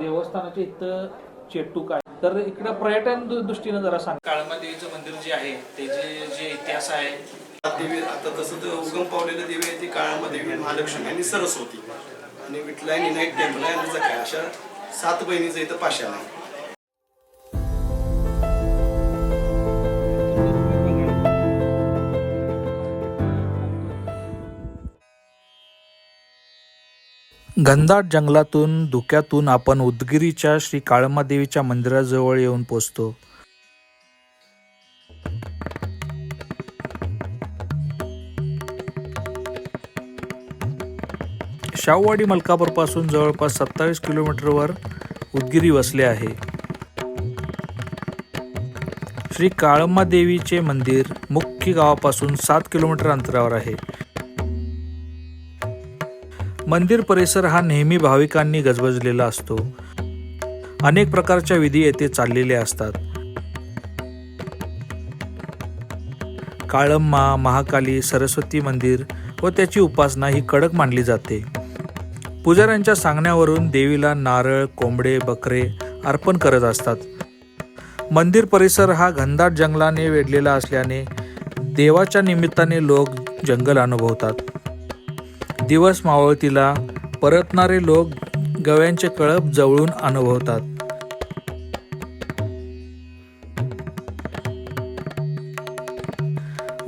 देवस्थानाच्या इथं चेटूक आहे. तर इकडं पर्यटन दृष्टीनं जरा सांग. काळमादेवीचं मंदिर जे आहे त्याचे जे इतिहास आहे देवी आता तसं तर उगम पावलेलं देवी आहे ती काळामध्ये महालक्ष्मी आणि सरस्वती. आणि विठलायनी नाईट टेम्पल आहे आणि अशा सात बहिणीचं इथं पाशाला आहे. घनदाट जंगलातून धुक्यातून आपण उदगिरीच्या श्री काळमादेवीच्या मंदिराजवळ येऊन पोचतो. शाहूवाडी मलकापूरपासून जवळपास सत्तावीस किलोमीटरवर उदगिरी वसले आहे. श्री काळमादेवीचे मंदिर मुख्य गावापासून सात किलोमीटर अंतरावर आहे. मंदिर परिसर हा नेहमी भाविकांनी गजबजलेला असतो. अनेक प्रकारच्या विधी येथे चाललेल्या असतात. काळम्मा महाकाली सरस्वती मंदिर व त्याची उपासना ही कडक मानली जाते. पुजाऱ्यांच्या सांगण्यावरून देवीला नारळ कोंबडे बकरे अर्पण करत असतात. मंदिर परिसर हा घनदाट जंगलाने वेढलेला असल्याने देवाच्या निमित्ताने लोक जंगल अनुभवतात. दिवस मावळतीला परतणारे लोक गव्यांचे कळप जवळून अनुभवतात.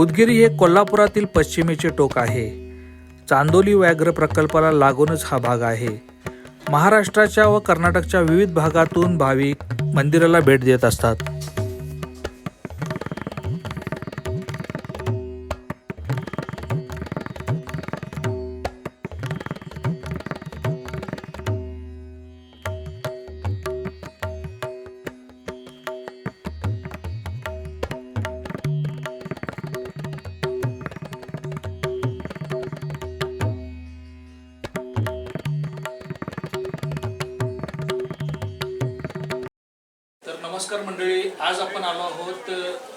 उदगिरी हे कोल्हापुरातील पश्चिमेचे टोक आहे. चांदोली व्याघ्र प्रकल्पाला लागूनच हा भाग आहे. महाराष्ट्राच्या व कर्नाटकच्या विविध भागातून भाविक मंदिराला भेट देत असतात. नमस्कार मंडळी आज आपण आलो आहोत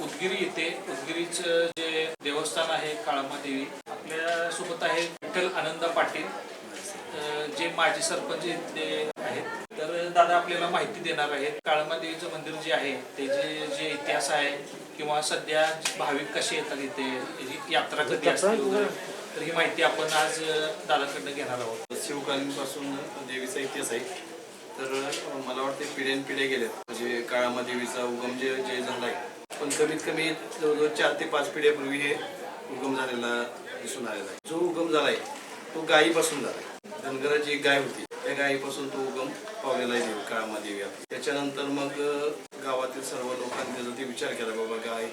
उदगिरी येथे उदगिरीचं जे देवस्थान आहे काळामादेवी आपल्यासोबत आहे विठ्ठल आनंदा पाटील जे माजी सरपंच इथले आहेत. तर दादा आपल्याला माहिती देणार आहेत काळामादेवीचं मंदिर जे आहे त्याचे जे इतिहास आहे किंवा सध्या भाविक कसे येतात इथे यात्रा कधी असते. तर ही माहिती आपण आज दादाकडनं घेणार आहोत. शिवकालीनपासून देवीचा इतिहास आहे. तर मला वाटते पिढ्यान पिढ्या गेल्यात. म्हणजे काळामध्ये देवीचा उगम जे जे झालाय पण कमीत कमी जवळजवळ चार ते पाच पिढ्यापूर्वी हे उगम झालेला दिसून आलेला आहे. जो उगम झालाय तो गायीपासून झालाय. धनगराची एक गाय होती. त्या गायीपासून तो उगम पावलेला आहे काळामध्ये. देवी त्याच्यानंतर मग गावातील सर्व लोकांनी त्याचा ते विचार केला बाबा गाय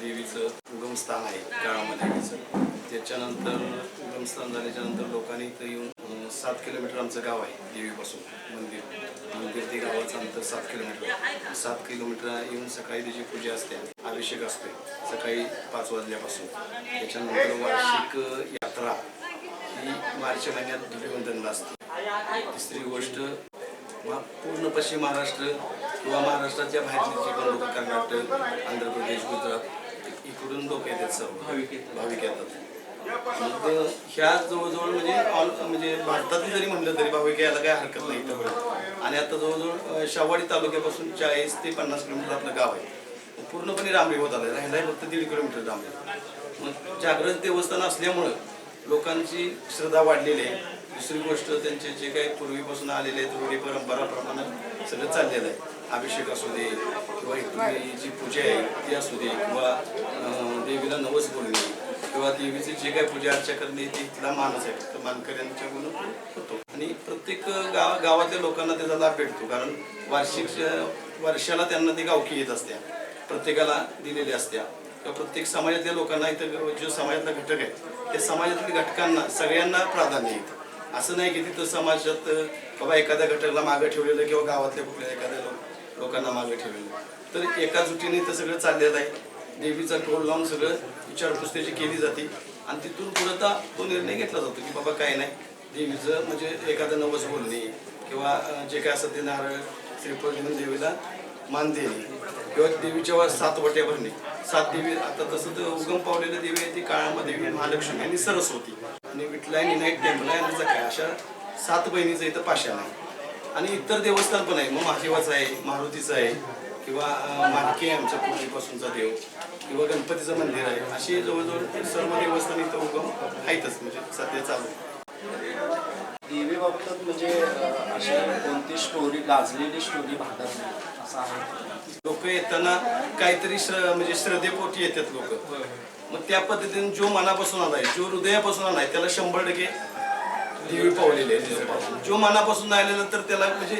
देवीचं उगमस्थान आहे काळामध्ये देवीचं. त्याच्यानंतर उगमस्थान झाल्याच्यानंतर लोकांनी इथं येऊन सात किलोमीटर आमचं गाव आहे देवीपासून. मंदिर. मंदिर ते गावाचं अंतर सात किलोमीटर. सात किलोमीटर येऊन सकाळी त्याची पूजा असते अभिषेक असते सकाळी पाच वाजल्यापासून. त्याच्यानंतर वार्षिक यात्रा ही मार्च महिन्यात धुलीवंदनला असते. तिसरी गोष्ट पूर्ण पश्चिम महाराष्ट्र किंवा महाराष्ट्राच्या बाहेरचे जे पण लोक कर्नाटक आंध्र प्रदेश गुजरात इकडून लोक येतात सर्व. भाविक येतात. मग ह्या जवळजवळ म्हणजे ऑल म्हणजे भारतातली जरी म्हणलं तरी भाविक यायला काही हरकत नाही इथं आणि आता जवळजवळ शावाडी शाहवाडी तालुक्यापासून चाळीस ते पन्नास किलोमीटर आपलं गाव आहे. पूर्णपणे डांबरी होत आलं राहिलाय फक्त दीड किलोमीटर डांबरी मग जागृत देवस्थान असल्यामुळं लोकांची श्रद्धा वाढलेली आहे. दुसरी गोष्ट त्यांचे जे काही पूर्वीपासून आलेले आहेत रूढी परंपराप्रमाणे सगळं चाललेलं आहे. अभिषेक असू दे किंवा जी पूजा आहे ती असू दे किंवा देवीला नवस बोलणे किंवा देवीची जे काही पूजा अर्चा करणे ती इथला मानस आहे तर मानकऱ्यांच्या म्हणून होतो. आणि प्रत्येक गाव गावातल्या लोकांना त्याचा लाभ भेटतो कारण वार्षिक वर्षाला त्यांना ती गावकी येत असत्या प्रत्येकाला दिलेली असत्या. किंवा प्रत्येक समाजातल्या लोकांना इथं जो समाजातला घटक आहे त्या समाजातल्या घटकांना सगळ्यांना प्राधान्य येतं असं नाही की तिथं समाजात बाबा एखाद्या घटकाला मागं ठेवलेलं किंवा गावातल्या कुठल्या एखाद्या लोकांना मागं ठेवलेलं. तर एका जुटीने इथं सगळं चाललेलं आहे. देवीचा टोल लावून सगळं विचारपूस त्याची केली जाते. आणि तिथून पुरता तो निर्णय घेतला जातो की बाबा काय नाही. देवीचं म्हणजे एखादं नवस बोलणे किंवा जे काय असं ते नारळ श्रीफळ देवीला मान देणे किंवा देवीच्या वर सात वट्या भरणे. सात देवी आता तसं तर उगम पावलेलं देवी आहे ती काळामध्ये देवी महालक्ष्मी आणि सरस्वती. आणि विठलायनी नाईट टेम्पल काय आणि अशा सात बहिणीचं इथं पाशाण आहे. आणि इतर देवस्थान पण आहे. मग महादेवाचं आहे मारुतीचं आहे. किंवा मानके आहे आमच्या पूर्वीपासूनचा देव किंवा गणपतीचं मंदिर आहे अशी जवळजवळ सर्व देवस्थान इथं उगम आहेतच म्हणजे सध्या चालू आहे. देवी बाबतीत म्हणजे अशी कोणती स्टोरी गाजलेली स्टोरी भागात असं आहे लोक येताना काहीतरी श्र म्हणजे श्रद्धेपोटी येतात लोक मग त्या पद्धतीने जो मनापासून आलाय जो हृदयापासून आलाय त्याला शंभर टक्के देवी पावलेली आहे. जो मनापासून आलेला तर त्याला म्हणजे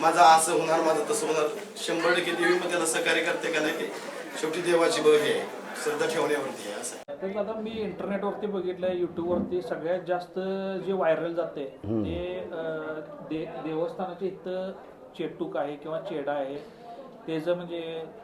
माझा असं होणार माझं तसं होणार. शंभर टक्के देवी मग त्याला सहकार्य करते का नाही की शेवटी देवाची हे आहे. श्रद्धा ठेवण्यावरती आहे असं. तर आता मी इंटरनेटवरती बघितलंय युट्यूबवरती सगळ्यात जास्त जे व्हायरल जाते ते अं, दे देवस्थानाच्या इथं चेटूक आहे किंवा चेडा आहे त्याचं म्हणजे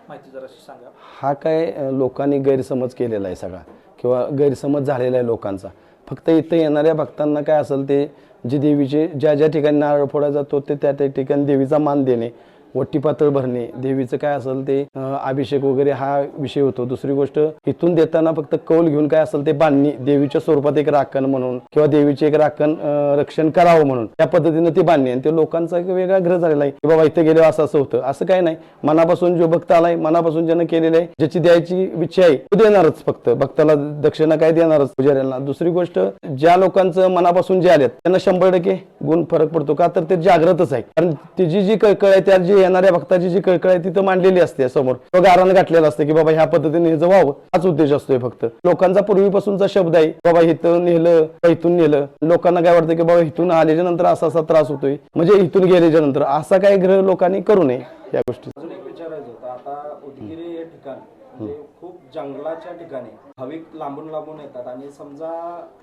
माहिती जराशी सांगा. हा काय अ, लोकांनी गैरसमज केलेला आहे सगळा किंवा गैरसमज झालेला आहे लोकांचा. फक्त इथं येणाऱ्या भक्तांना काय असेल ते जे देवीचे ज्या ज्या ठिकाणी नारळ फोडा जातो ते त्या त्या ठिकाणी देवीचा मान देणे. वट्टी पातळ भरणे देवीचं काय असेल ते अभिषेक वगैरे हा विषय होतो. दुसरी गोष्ट इथून देताना फक्त कौल घेऊन काय असेल ते बांधणी देवीच्या स्वरूपात एक राखण म्हणून किंवा देवीचे एक राखण रक्षण करावं म्हणून त्या पद्धतीनं ती बांधणी. आणि ते लोकांचा एक वेगळा ग्रह झालेला आहे की बाबा इथे असं असं होतं. असं काय नाही. मनापासून जो भक्त आलाय मनापासून ज्यानं केलेलं आहे ज्याची द्यायची इच्छा आहे तो देणारच फक्त. भक्ताला दक्षिणा काय देणारच पुजाऱ्यांना दुसरी गोष्ट ज्या लोकांचं मनापासून जे आलेत त्यांना शंभर टक्के गुण फरक पडतो. का तर ते जागृतच आहे कारण तिची जी कळकळ आहे त्या जी येणाऱ्या भक्ताची जी कळकळ आहे तिथं मांडलेली असते समोर. तो गारण घातलेला असते की बाबा ह्या पद्धतीने हे व्हावं. हाच उद्देश असतोय फक्त. लोकांचा पूर्वीपासूनचा शब्द आहे बाबा इथं नेलं इथून नेलं? लोकांना काय वाटतं की बाबा इथून आल्याच्यानंतर असा असा त्रास होतोय. म्हणजे इथून गेल्याच्यानंतर असा काय ग्रह लोकांनी करू नये या गोष्टी अजून एक विचारायचं होतं आता उदगिरी हे ठिकाण म्हणजे खूप जंगलाच्या ठिकाणी भाविक लांबून लांबून येतात. आणि समजा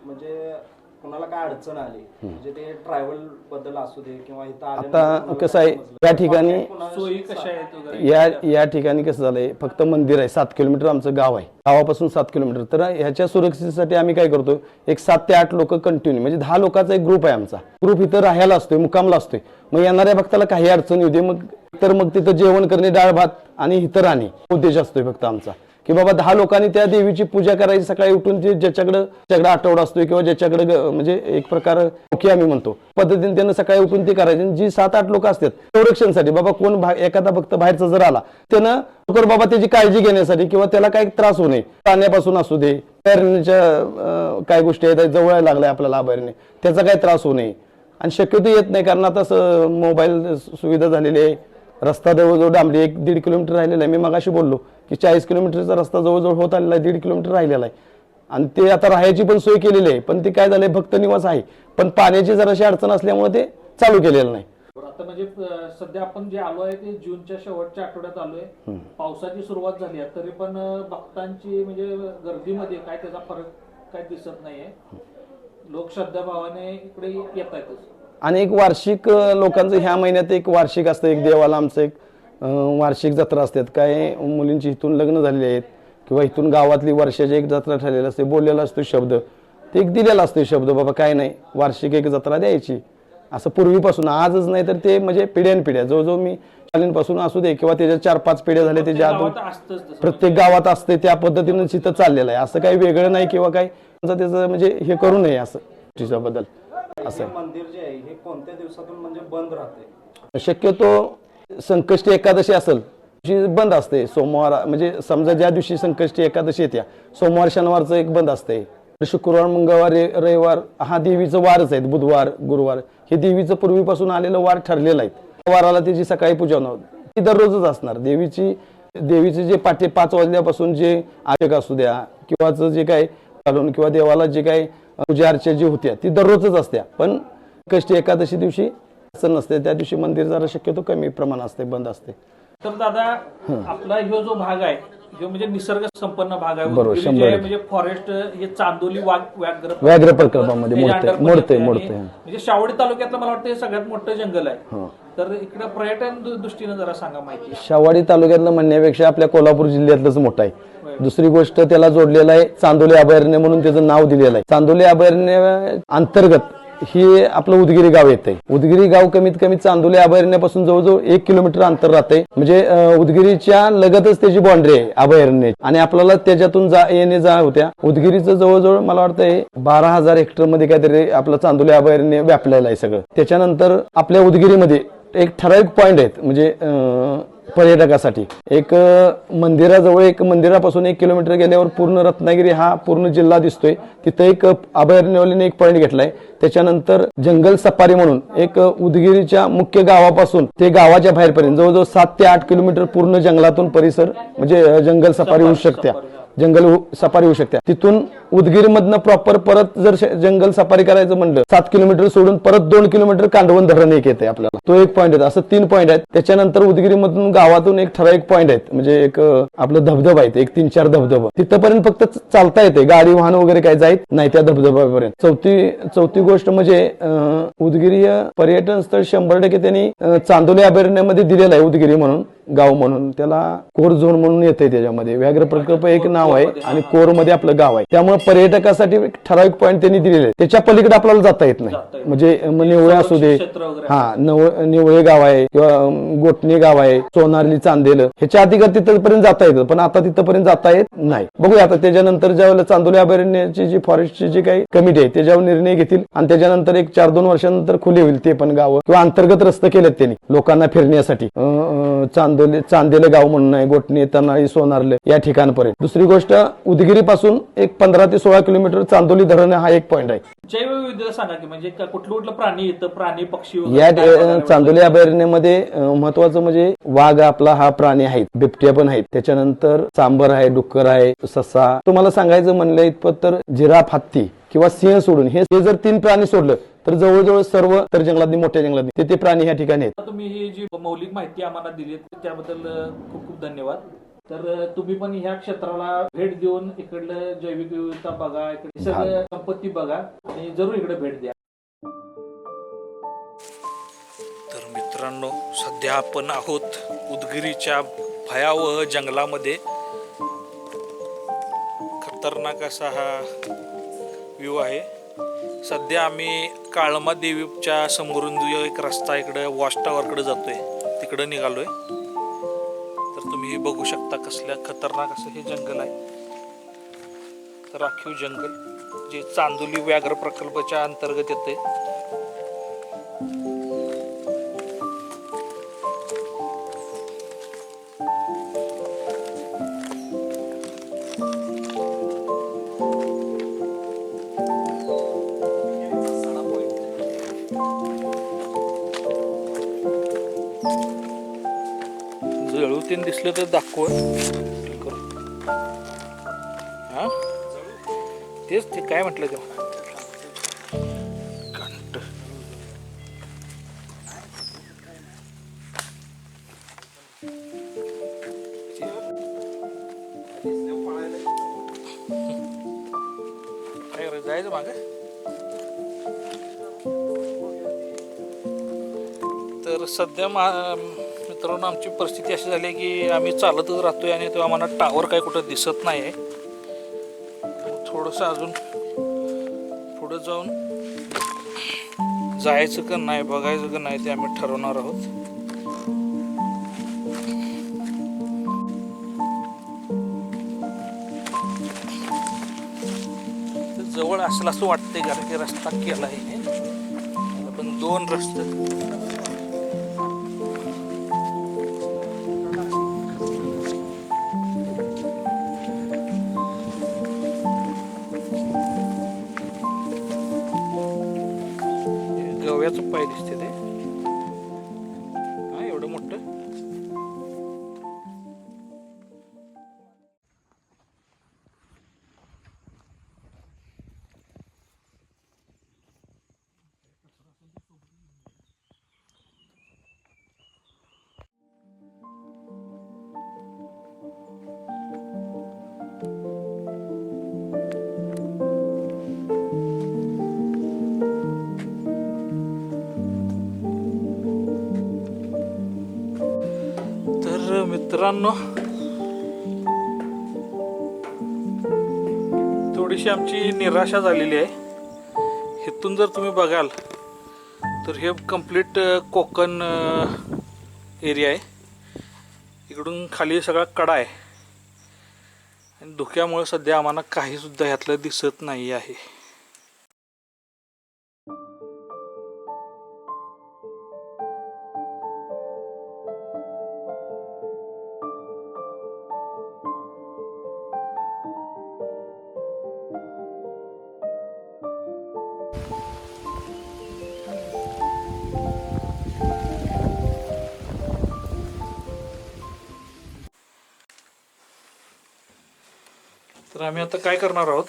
म्हणजे कुणाला काय अडचण आली? म्हणजे ते ट्रॅव्हलबद्दल असू दे किंवा इथं आता कसं आहे. या ठिकाणी सोयी कशा आहेत वगैरे? या या ठिकाणी कसं झालंय फक्त मंदिर आहे सात किलोमीटर आमचं गाव आहे. गावापासून सात किलोमीटर. तर ह्याच्या सुरक्षेसाठी आम्ही काय करतो एक सात ते आठ लोक कंटिन्यू म्हणजे दहा लोकांचा एक ग्रुप आहे आमचा. ग्रुप इथं राहायला असतोय मुकामला असतोय. मग येणाऱ्या भक्ताला काही अडचण येऊ दे मग तर मग तिथं जेवण करणे डाळ भात आणि इथं राहणे. उद्देश असतोय फक्त आमचा. की बाबा दहा लोकांनी त्या देवीची पूजा करायची सकाळी उठून ते ज्याच्याकडे ज्याच्याकडे आठवडा असतोय किंवा ज्याच्याकडे म्हणजे एक प्रकार ओके आम्ही म्हणतो. पद्धतीने त्यानं सकाळी उठून ते करायचे. जी सात आठ लोक असतात संरक्षणसाठी बाबा कोण एखादा भक्त बाहेरचा जर आला त्यानं लवकर बाबा त्याची काळजी घेण्यासाठी किंवा त्याला काही त्रास होऊ नये. पाण्यापासून असू दे अभयारण्याच्या काय गोष्टी आहेत जवळ लागलाय आपल्याला अभयारण्य त्याचा काही त्रास होऊ नये. आणि शक्यतो येत नाही कारण आता मोबाईल सुविधा झालेली आहे. रस्ता जवळजवळ डांबली एक दीड किलोमीटर राहिलेला आहे. मी मगाशी बोललो की चाळीस किलोमीटरचा रस्ता जवळजवळ होत आलेला आहे दीड किलोमीटर राहिलेला आहे. आणि ते आता राहायची पण सोय केलेली आहे पण ते काय झालंय भक्त निवास आहे. पण पाण्याची जराशी अडचण असल्यामुळे ते चालू केलेलं नाही. आता म्हणजे सध्या आपण जे आलो आहे ते जूनच्या शेवटच्या आठवड्यात आलोय पावसाची सुरुवात झाली आहे तरी पण भक्तांची म्हणजे गर्दीमध्ये काय त्याचा फरक काय दिसत नाहीये. लोक श्रद्धाभावाने इकडे येत आहेतच आणि एक वार्षिक लोकांचं ह्या महिन्यात एक वार्षिक असतं एक देवाला आमचं एक वार्षिक जत्रा असतात. काय मुलींची इथून लग्न झालेली आहेत किंवा इथून गावातली वर्षाची एक जत्रा ठरलेली असते बोललेला असतो शब्द. ते एक दिलेला असतो शब्द बाबा काय नाही वार्षिक एक जत्रा द्यायची. असं पूर्वीपासून आजच नाही तर ते म्हणजे पिढ्यान पिढ्या जवळजवळ मी शालीनपासून असू दे किंवा त्याच्या चार पाच पिढ्या झाल्या त्याच्या आत. प्रत्येक गावात असते त्या पद्धतीनं तिथं चाललेलं आहे. असं काही वेगळं नाही किंवा काय त्याचं म्हणजे हे करू नये असं गोष्टीच्या बद्दल असं मंदिर जे आहे हे कोणत्या दिवसातून म्हणजे बंद राहते? शक्यतो संकष्टी एकादशी असेल जी बंद असते. सोमवार म्हणजे समजा ज्या दिवशी संकष्टी एकादशी येत्या सोमवार शनिवारचं एक बंद असते. शुक्रवार मंगळवार रविवार हा देवीचं वारच आहेत. बुधवार गुरुवार हे देवीचं पूर्वीपासून आलेलं वार ठरलेलं आहे वाराला त्याची सकाळी पूजा होणार. ती दररोजच असणार. देवीची देवीचे जे पाठे पाच वाजल्यापासून जे आवेग असू द्या किंवा जे काय घालून किंवा देवाला जे काय पूजा अर्चा जी होत्या ती दररोजच असत्या. पण कष्टी एकादशी दिवशी असं नसते. त्या दिवशी मंदिर जरा शक्यतो कमी प्रमाण असते बंद असते. तर दादा आपला ह्यो जो भाग आहे जो म्हणजे निसर्ग संपन्न भाग आहे. बरोबर, उदगीर जे शंभर. म्हणजे फॉरेस्ट हे चांदोली वाघ व्याघ्र व्याघ्र प्रकल्पामध्ये त्याच्या मोडते under मोडते म्हणजे शावडी तालुक्यातलं मला वाटतं हे सगळ्यात मोठं जंगल आहे. तर इकडे पर्यटन दु- दृष्टीनं जरा सांगा माहिती. शावाडी तालुक्यातलं म्हणण्यापेक्षा आपल्या कोल्हापूर जिल्ह्यातलंच मोठं आहे. दुसरी गोष्ट त्याला जोडलेलं आहे चांदोली अभयारण्य म्हणून त्याचं नाव दिलेलं आहे. चांदोली अभयारण्य अंतर्गत ही आपलं उदगिरी गाव येते उदगिरी गाव कमीत कमी चांदोली अभयारण्यापासून जवळजवळ एक किलोमीटर अंतर राहते म्हणजे उदगिरीच्या लगतच त्याची बाउंड्री आहे अभयारण्य. आणि आपल्याला त्याच्यातून जा येणे जा होत्या. उदगिरीचं जवळजवळ मला वाटतंय बारा हजार हेक्टरमध्ये काहीतरी आपलं चांदोली अभयारण्य व्यापलेलं आहे सगळं. त्याच्यानंतर आपल्या उदगिरीमध्ये एक ठराविक पॉईंट आहेत. म्हणजे अं, पर्यटकासाठी. एक मंदिराजवळ एक मंदिरापासून एक किलोमीटर गेल्यावर पूर्ण रत्नागिरी हा पूर्ण जिल्हा दिसतोय. तिथं एक अभयारण्यवालीने एक पॉईंट घेतलाय. त्याच्यानंतर जंगल सफारी म्हणून एक उदगिरीच्या मुख्य गावापासून ते गावाच्या बाहेरपर्यंत जवळजवळ सात ते आठ किलोमीटर पूर्ण जंगलातून परिसर म्हणजे जंगल सफारी होऊ शकते जंगल सफारी होऊ शकते. तिथून उदगीरमधनं प्रॉपर परत जर जंगल सफारी करायचं म्हणलं सात किलोमीटर सोडून परत दोन किलोमीटर कांडवन धरण एक येते आपल्याला. तो एक पॉईंट आहे असं तीन पॉईंट आहेत. त्याच्यानंतर उदगीरीमधून गावातून एक ठराविक पॉईंट आहेत. म्हणजे एक आपलं धबधबा आहे एक तीन चार धबधबा. तिथपर्यंत फक्त चालता येते गाडी वाहन वगैरे काय जायत नाही त्या धबधब्यापर्यंत. चौथी चौथी गोष्ट म्हणजे उदगिरीय पर्यटन स्थळ शंभर टक्के त्यांनी चांदोली अभयारण्यामध्ये दिलेलं आहे. उदगिरी म्हणून गाव म्हणून. त्याला कोर झोन म्हणून येते त्याच्यामध्ये. व्याघ्र प्रकल्प एक नाव आहे आणि कोरमध्ये आपलं गाव आहे. त्यामुळे पर्यटकासाठी ठराविक पॉईंट त्यांनी दिलेले आहे त्याच्या पलीकडे आपल्याला जाता येत नाही. म्हणजे निवळे असू दे हा नव निवळे गाव आहे किंवा गोटणे गाव आहे सोनारली चांदेल ह्याच्या अधिकार तिथपर्यंत जाता येतं? पण आता तिथपर्यंत जाता येत नाही. बघूया आता त्याच्यानंतर ज्यावेळेला चांदोली अभयारण्याची जी फॉरेस्टची जी काही कमिटी आहे त्याच्यावर निर्णय घेतील आणि त्याच्यानंतर एक चार दोन वर्षानंतर खुले होईल ते पण गावं किंवा अंतर्गत रस्ते केलेत त्यांनी लोकांना फिरण्यासाठी. चांदोली चांदेले गाव म्हणून आहे गोटणे तनाळी सोनारले या ठिकाणपर्यंत. दुसरी गोष्ट उदगिरी पासून एक पंधरा ते सोळा किलोमीटर चांदोली धरण हा एक पॉईंट आहे. जैवविविधता सांगा की म्हणजे का- कुठलं कुठलं प्राणी येतं प्राणी पक्षी या काय बघायला चांदोली अभयारण्यामध्ये अ, महत्वाचं म्हणजे वाघ आपला हा प्राणी आहे बिबट्या पण आहेत. त्याच्यानंतर चांबर आहे डुक्कर आहे ससा. तुम्हाला सांगायचं म्हणलं इतपत तर जिराफ हत्ती किंवा सिंह सोडून हे हे जर तीन प्राणी सोडलं तर जवळजवळ सर्व तर जंगलातली मोठ्या जंगलातली ते ते प्राणी ह्या ठिकाणी आहेत. तुम्ही ही जी मौलिक माहिती आम्हाला दिली त्याबद्दल अ, खूप खूप धन्यवाद. तर तुम्ही पण ह्या क्षेत्राला भेट देऊन इकडलं जैविक विविधता बघा इकडे सगळं संपत्ती बघा आणि जरूर इकडे भेट द्या. तर मित्रांनो सध्या आपण आहोत उदगिरीच्या भयावह जंगलामध्ये. खतरनाक असा हा व्ह्यू आहे. सध्या आम्ही काळमा देवीच्या समोरून जो एक रस्ता इकडे वॉच टॉवरकडे जातोय तिकडे निघालोय. तुम्ही हे बघू शकता कसल्या खतरनाक असं हे जंगल आहे. राखीव जंगल जे चांदोली व्याघ्र प्रकल्पाच्या अंतर्गत येते जळूतीन दिसलं तर दाखव हा? तेच ते काय म्हटलं ते? घंट. काय करायचं? जायचं माग. तर सध्या मा मित्रांनो आमची परिस्थिती अशी झाली आहे की आम्ही चालतच राहतोय आणि तेव्हा आम्हाला टावर काय कुठं दिसत नाही आहे थोडंसं अजून पुढं जाऊन जायचं का नाही बघायचं का नाही ते आम्ही ठरवणार आहोत. जवळ असलं असं वाटतंय कारण की रस्ता केला आहे पण दोन रस्ते. गव्याचं पाय दिसते मित्रांनो थोडीशी आमची निराशा झालेली आहे. इथून जर तुम्ही बघाल तर हे कंप्लीट कोकण एरिया आहे. इकडून खाली सगळा कडा आहे. आणि धुक्यामुळे सध्या आम्हाला काहीसुद्धा ह्यातलं दिसत नाही आहे. आम्ही आता काय करणार आहोत?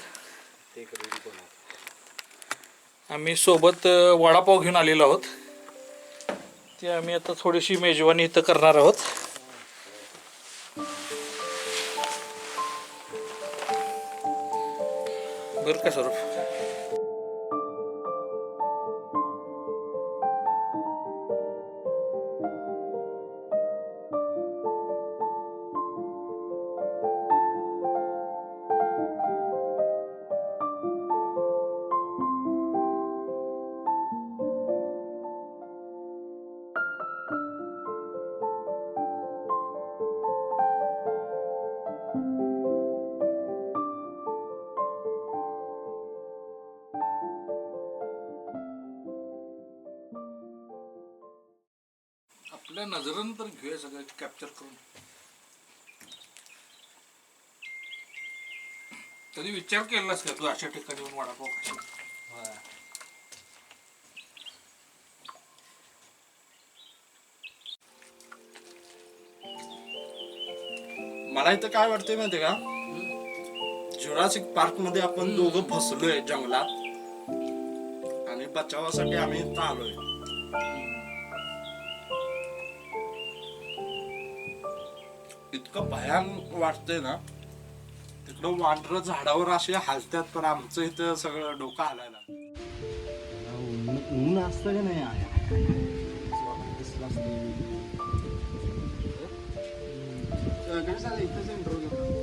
आम्ही सोबत वडापाव घेऊन आलेलो आहोत. ते आम्ही आता थोडीशी मेजवानी इथं करणार आहोत. बरं का स्वरूप आपल्या नजरेनं तर घेऊया सगळं कॅप्चर करून. कधी विचार केलास का तू अशा ठिकाणी येऊन वडापाव मला इथं काय वाटतंय माहितीये का? जुरासिक पार्कमध्ये आपण दोघं फसलोय जंगलात. आणि बचावासाठी आम्ही इथं आलोय. इतकं भयान वाटतंय ना तिकडं वांढर झाडावर असे हालतात पण आमचं इथं सगळं डोकं हालायला ऊन असतं का नाही? तर.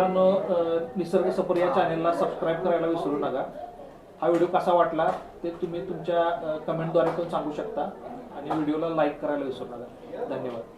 मित्रांनो निसर्ग सफर या चॅनेलला सबस्क्राईब करायला विसरू नका. हा व्हिडिओ कसा वाटला ते तुम्ही तुमच्या कमेंटद्वारे पण सांगू शकता. आणि व्हिडिओला लाईक करायला विसरू नका. धन्यवाद.